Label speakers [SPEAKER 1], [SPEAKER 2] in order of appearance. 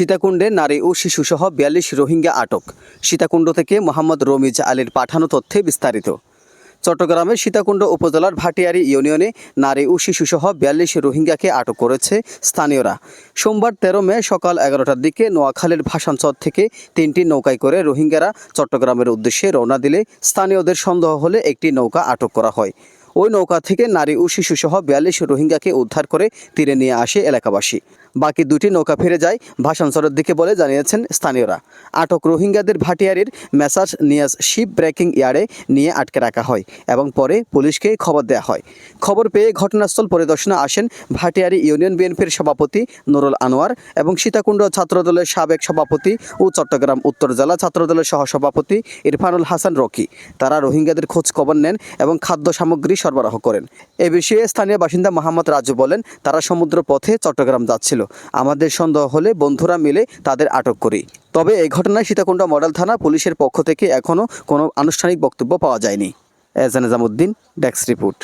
[SPEAKER 1] সীতাকুণ্ডে নারী ও শিশুসহ বিয়াল্লিশ রোহিঙ্গা আটক। সীতাকুণ্ড থেকে মোহাম্মদ রমিজ আলীর পাঠানো তথ্যে বিস্তারিত। চট্টগ্রামের সীতাকুণ্ড উপজেলার ভাটিয়ারি ইউনিয়নে নারী ও শিশুসহ বিয়াল্লিশ রোহিঙ্গাকে আটক করেছে স্থানীয়রা। সোমবার তেরো মে সকাল এগারোটার দিকে নোয়াখালীর ভাসানচর থেকে তিনটি নৌকায় করে রোহিঙ্গারা চট্টগ্রামের উদ্দেশ্যে রওনা দিলে স্থানীয়দের সন্দেহ হলে একটি নৌকা আটক করা হয়। ওই নৌকা থেকে নারী ও শিশুসহ বিয়াল্লিশ রোহিঙ্গাকে উদ্ধার করে তীরে নিয়ে আসে এলাকাবাসী। বাকি দুটি নৌকা ফিরে যায় ভাসানচরের দিকে বলে জানিয়েছেন স্থানীয়রা। আটক রোহিঙ্গাদের ভাটিয়ারির মেসাজ নিয়াজ শিপ ব্রেকিং ইয়ার্ডে নিয়ে আটকে রাখা হয় এবং পরে পুলিশকে খবর দেওয়া হয়। খবর পেয়ে ঘটনাস্থল পরিদর্শনে আসেন ভাটিয়ারি ইউনিয়ন বিএনপির সভাপতি নুরুল আনোয়ার এবং সীতাকুণ্ড ছাত্রদলের সাবেক সভাপতি ও চট্টগ্রাম উত্তর জেলা ছাত্রদলের সহসভাপতি ইরফানুল হাসান রকি। তারা রোহিঙ্গাদের খোঁজ খবর নেন এবং খাদ্য সামগ্রী সরবরাহ করেন। এ বিষয়ে স্থানীয় বাসিন্দা মোহাম্মদ রাজু বলেন, তারা সমুদ্র পথে চট্টগ্রাম যাচ্ছিল। আমাদের সন্দেহ হলে বন্ধুরা মিলে তাদের আটক করি। তবে এই ঘটনায় সীতাকুণ্ড মডেল থানা পুলিশের পক্ষ থেকে এখনও কোনো আনুষ্ঠানিক বক্তব্য পাওয়া যায়নি। এজান নিজামুদ্দিন ডেস্ক রিপোর্ট।